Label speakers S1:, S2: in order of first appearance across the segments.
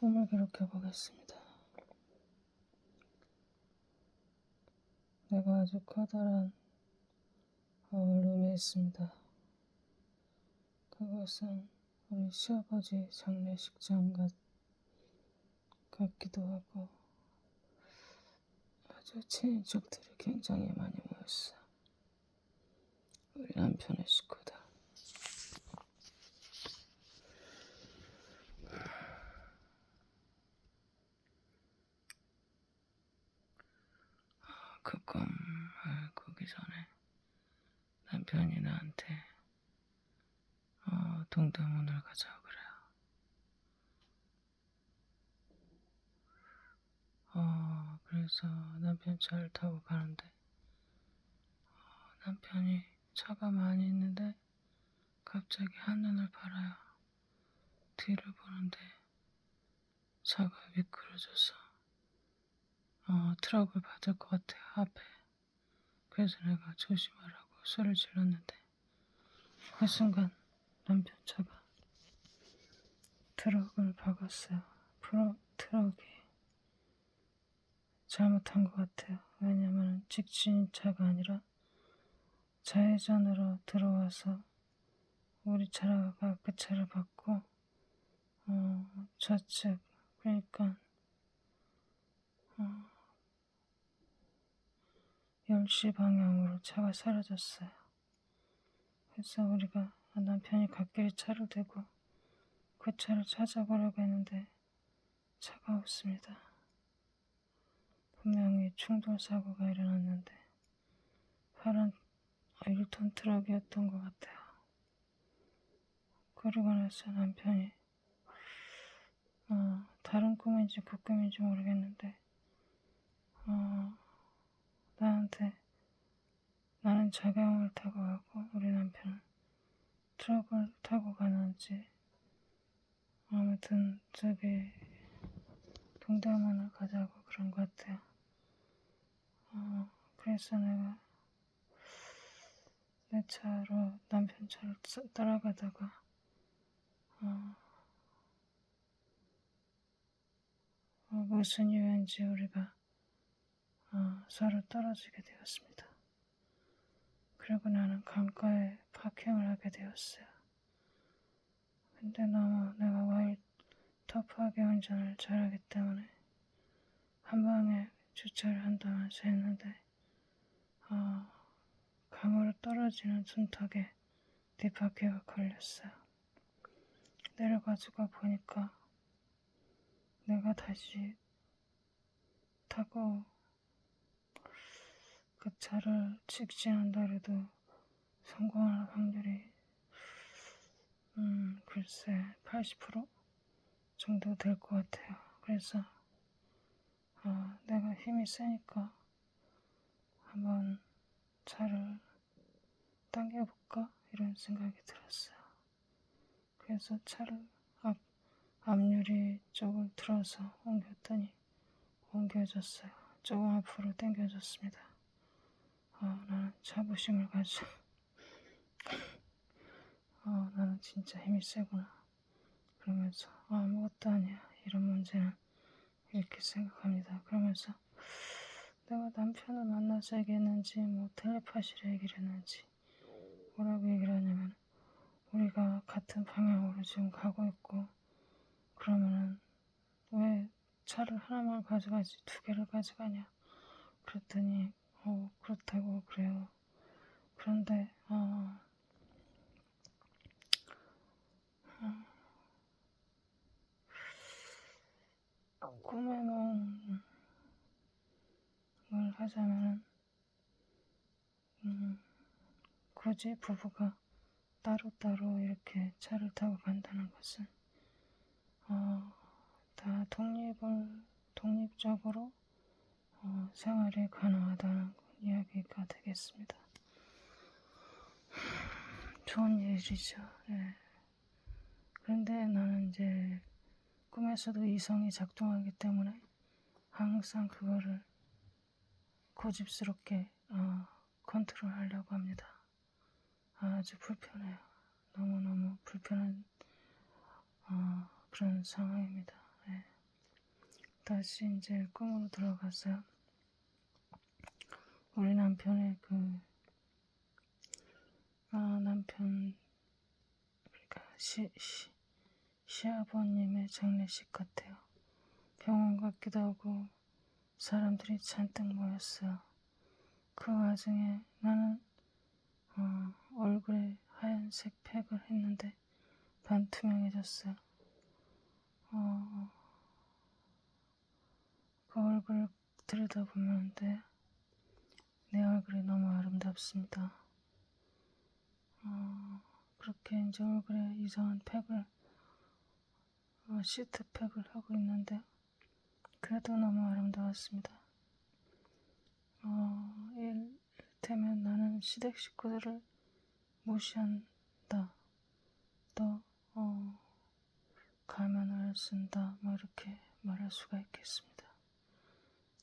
S1: 꿈을 기록해 보겠습니다. 내가 아주 커다란 룸에 있습니다. 그것은 우리 시아버지 장례식장 같, 같기도 하고 아주 친인척들이 굉장히 많이 모였어. 우리 남편의 식구들. 그 꿈을 꾸기 전에 남편이 나한테 어, 동대문을 가자고 그래요. 어, 그래서 남편 차를 타고 가는데 어, 남편이 차가 많이 있는데 갑자기 한눈을 팔아요. 뒤를 보는데 차가 미끄러져서 어, 트럭을 받을 것 같아요, 앞에. 그래서 내가 조심하라고 소리를 질렀는데, 그 순간 남편 차가 트럭을 박았어요. 프로, 트럭이 잘못한 것 같아요. 왜냐면 직진 차가 아니라 좌회전으로 들어와서 우리 차가 그 차를 받고, 어, 좌측, 그러니까, 어, 10시 방향으로 차가 사라졌어요. 그래서 우리가 남편이 갓길에 차를 대고 그 차를 찾아보려고 했는데 차가 없습니다. 분명히 충돌 사고가 일어났는데 파란 1톤 트럭이었던 것 같아요. 그러고 나서 남편이 어, 다른 꿈인지 그 꿈인지 모르겠는데 어, 나한테 나는 자가용을 타고 가고 우리 남편은 트럭을 타고 가는지 아무튼 저기 동대문을 가자고 그런 것 같아요. 어, 그래서 내가 내 차로 남편 차를 따- 따라가다가 어, 어, 무슨 이유인지 우리가 어, 서로 떨어지게 되었습니다. 그리고 나는 강가에 파킹을 하게 되었어요. 근데 너무 내가 와일 터프하게 운전을 잘하기 때문에 한 방에 주차를 한다면서 했는데 어, 강으로 떨어지는 순턱에 뒷바퀴가 걸렸어요. 내려가지고 보니까 내가 다시 타고 그 차를 직진한다 해도 성공할 확률이 음 글쎄 80% 정도 될 것 같아요. 그래서 어, 내가 힘이 세니까 한번 차를 당겨볼까 이런 생각이 들었어요. 그래서 차를 앞 앞유리 쪽을 틀어서 옮겼더니 옮겨졌어요. 조금 앞으로 당겨졌습니다. 아, 나는 자부심을 가지고 아, 나는 진짜 힘이 세구나. 그러면서 아, 아무것도 아니야. 이런 문제는 이렇게 생각합니다. 그러면서 내가 남편을 만나서 얘기했는지 뭐 텔레파시를 얘기를 했는지 뭐라고 얘기를 하냐면 우리가 같은 방향으로 지금 가고 있고 그러면은 왜 차를 하나만 가져가지 두 개를 가져가냐 그랬더니 어 그렇다고 그래요 그런데 어, 꿈의梦을 하자면은 음, 굳이 부부가 따로따로 이렇게 차를 타고 간다는 것은 어, 다 독립을 독립적으로 어, 생활이 가능하다는 이야기가 되겠습니다. 좋은 일이죠. 예. 그런데 나는 이제 꿈에서도 이성이 작동하기 때문에 항상 그거를 고집스럽게 어, 컨트롤 하려고 합니다. 아주 불편해요. 너무너무 불편한 어, 그런 상황입니다. 예. 다시 이제 꿈으로 들어가서 우리 남편의 그, 아, 남편, 그러니까 시, 시, 시아버님의 장례식 같아요. 병원 같기도 하고 사람들이 잔뜩 모였어요. 그 와중에 나는 어, 얼굴에 하얀색 팩을 했는데 반투명해졌어요. 어, 그 얼굴을 들여다보면 돼. 내 얼굴이 너무 아름답습니다. 어, 그렇게 이제 얼굴에 이상한 팩을 어, 시트팩을 하고 있는데 그래도 너무 아름다웠습니다. 어, 이를테면 나는 시댁 식구들을 무시한다. 또 어, 가면을 쓴다. 뭐 이렇게 말할 수가 있겠습니다.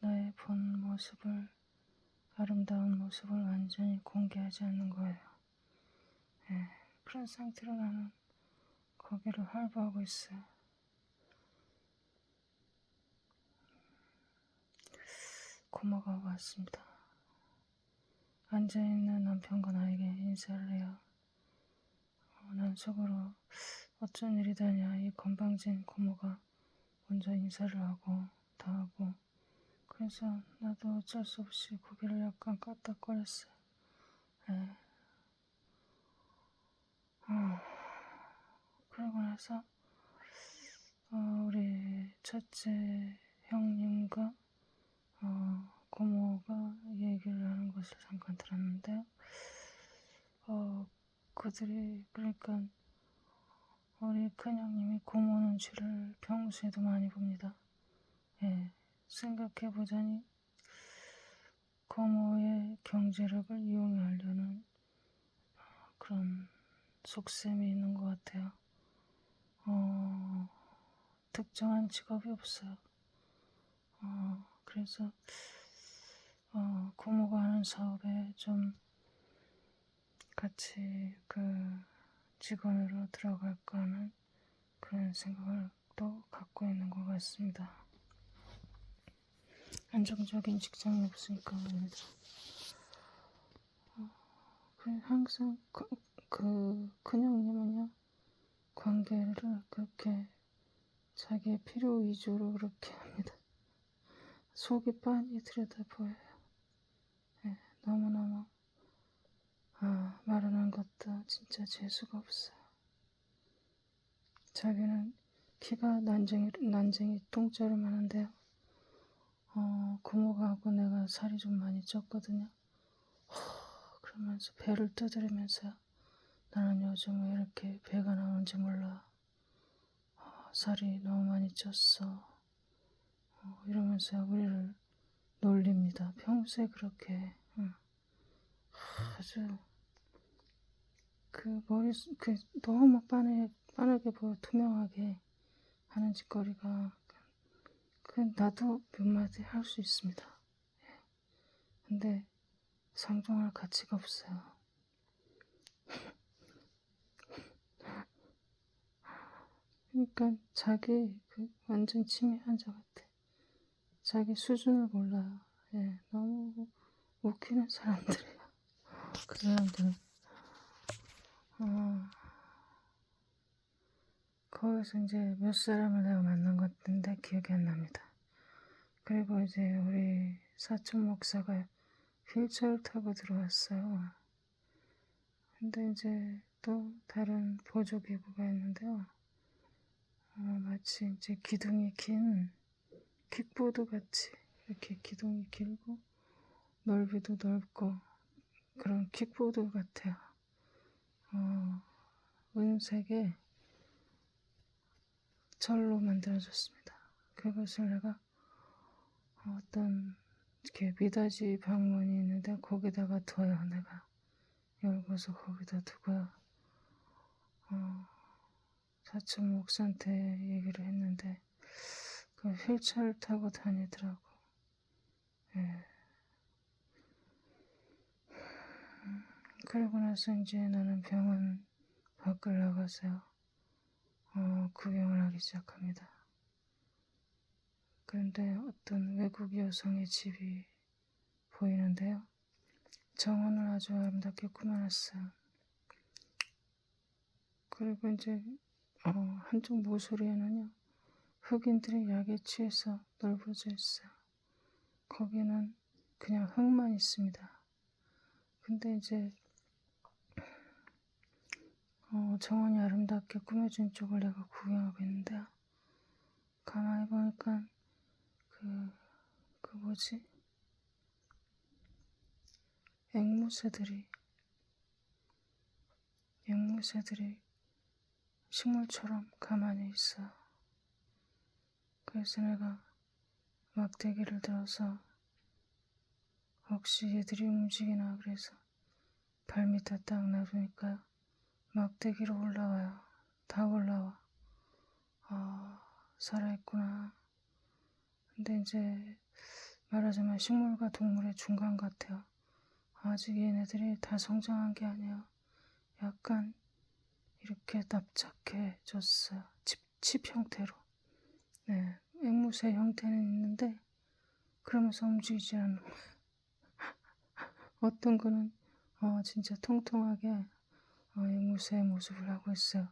S1: 나의 본 모습을 아름다운 모습을 완전히 공개하지 않는 거예요. 예, 그런 상태로 나는 거기를 활보하고 있어요. 고모가 왔습니다. 앉아있는 남편과 나에게 인사를 해요. 어, 난 속으로 어쩐 일이다냐 이 건방진 고모가 먼저 인사를 하고 다 하고 그래서 나도 어쩔 수 없이 고개를 약간 까딱거렸어요. 예. 어, 그러고 나서 어, 우리 첫째 형님과 어, 고모가 얘기를 하는 것을 잠깐 들었는데 어, 그들이 그러니까 우리 큰형님이 고모 눈치를 평소에도 많이 봅니다. 예, 생각해보자니 고모의 경제력을 이용하려는 그런 속셈이 있는 것 같아요. 어, 특정한 직업이 없어요. 어, 그래서 어, 고모가 하는 사업에 좀 같이 그 직원으로 들어갈까 하는 그런 생각을 또 갖고 있는 것 같습니다. 안정적인 직장이 없으니까 말이죠. 어, 그 항상 그, 그 큰형님은요 관계를 그렇게 자기의 필요 위주로 그렇게 합니다. 속이 빤히 들여다 보여요. 예, 너무너무 아, 말하는 것도 진짜 재수가 없어요. 자기는 키가 난쟁이, 난쟁이 똥자름 하는데요. 어, 고모가 하고 내가 살이 좀 많이 쪘거든요. 허, 그러면서 배를 두드리면서요. 나는 요즘 왜 이렇게 배가 나오는지 몰라. 어, 살이 너무 많이 쪘어. 어, 이러면서 우리를 놀립니다. 평소에 그렇게 응. 아주 그 머리 그 너무 빠르게 빠르게 보여 투명하게 하는 짓거리가 그 나도 몇 마디 할 수 있습니다. 예. 근데 상종할 가치가 없어요. 그러니까 자기 그 완전 치매 환자 같아. 자기 수준을 몰라요. 예, 너무 웃기는 사람들이야. 그 사람들은. 어, 거기서 이제 몇 사람을 내가 만난 것 같은데 기억이 안 납니다. 그리고 이제 우리 사촌 목사가 휠체어를 타고 들어왔어요. 근데 이제 또 다른 보조기구가 있는데요. 어, 마치 이제 기둥이 긴 킥보드 같이 이렇게 기둥이 길고 넓이도 넓고 그런 킥보드 같아요. 어, 은색의 철로 만들어졌습니다. 그것을 내가 어떤 이렇게 미닫이 방문이 있는데 거기다가 둬요. 내가 열고서 거기다 두고요. 어, 사촌 목사한테 얘기를 했는데 그 휠체어를 타고 다니더라고. 예. 그러고 나서 이제 나는 병원 밖을 나가서요. 어, 구경을 하기 시작합니다. 그런데 어떤 외국 여성의 집이 보이는데요. 정원을 아주 아름답게 꾸며놨어요. 그리고 이제 어, 한쪽 모서리에는요 흑인들이 약에 취해서 넓어져 있어요. 거기는 그냥 흙만 있습니다. 근데 이제 어, 정원이 아름답게 꾸며진 쪽을 내가 구경하고 있는데요. 가만히 보니까 그, 그 뭐지? 앵무새들이, 앵무새들이 식물처럼 가만히 있어. 그래서 내가 막대기를 들어서 혹시 얘들이 움직이나 그래서 발밑에 딱 놔두니까요. 막대기로 올라와요. 다 올라와. 아, 살아있구나. 근데 이제 말하자면 식물과 동물의 중간 같아요. 아직 얘네들이 다 성장한 게 아니에요. 약간 이렇게 납작해졌어요. 칩, 칩 형태로. 네, 앵무새 형태는 있는데 그러면서 움직이지 않는. 어떤 거는 어, 진짜 통통하게 어, 앵무새의 모습을 하고 있어요.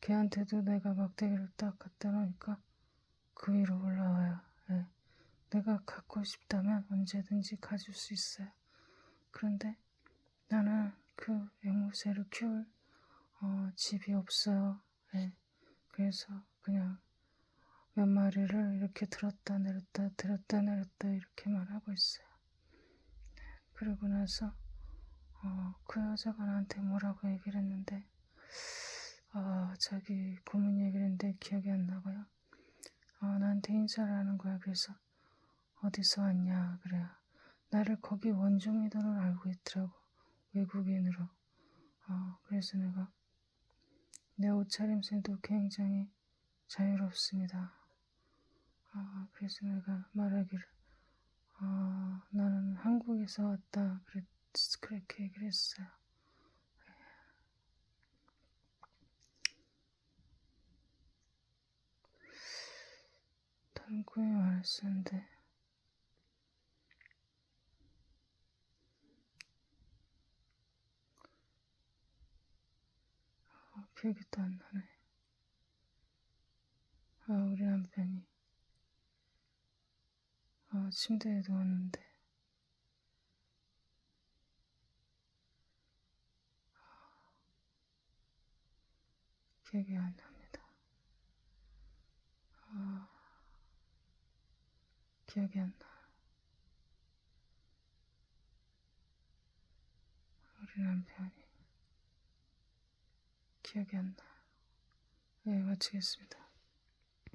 S1: 걔한테도 내가 막대기를 딱 갖다 놓으니까 그 위로 올라와요. 예. 내가 갖고 싶다면 언제든지 가질 수 있어요. 그런데 나는 그 앵무새를 키울 어, 집이 없어요. 예. 그래서 그냥 몇 마리를 이렇게 들었다 내렸다 들었다 내렸다 이렇게만 하고 있어요. 그러고 나서 어, 그 여자가 나한테 뭐라고 얘기를 했는데 아, 자기 고문 얘기를 했는데 기억이 안 나고요. 어, 나한테 인사를 하는 거야. 그래서 어디서 왔냐 그래요. 나를 거기 원종이도를 알고 있더라고. 외국인으로. 어, 그래서 내가 내 옷차림새도 굉장히 자유롭습니다. 어, 그래서 내가 말하기를 어, 나는 한국에서 왔다 그랬, 그렇게 얘기를 했어요. 다른 꿈이 많았었는데 어, 기억이 또 안 나네. 아, 우리 남편이 어, 침대에 누웠는데 기억이 안 납니다. 어, 기억이 안 나. 우리 남편이 기억이 안 나. 네, 마치겠습니다.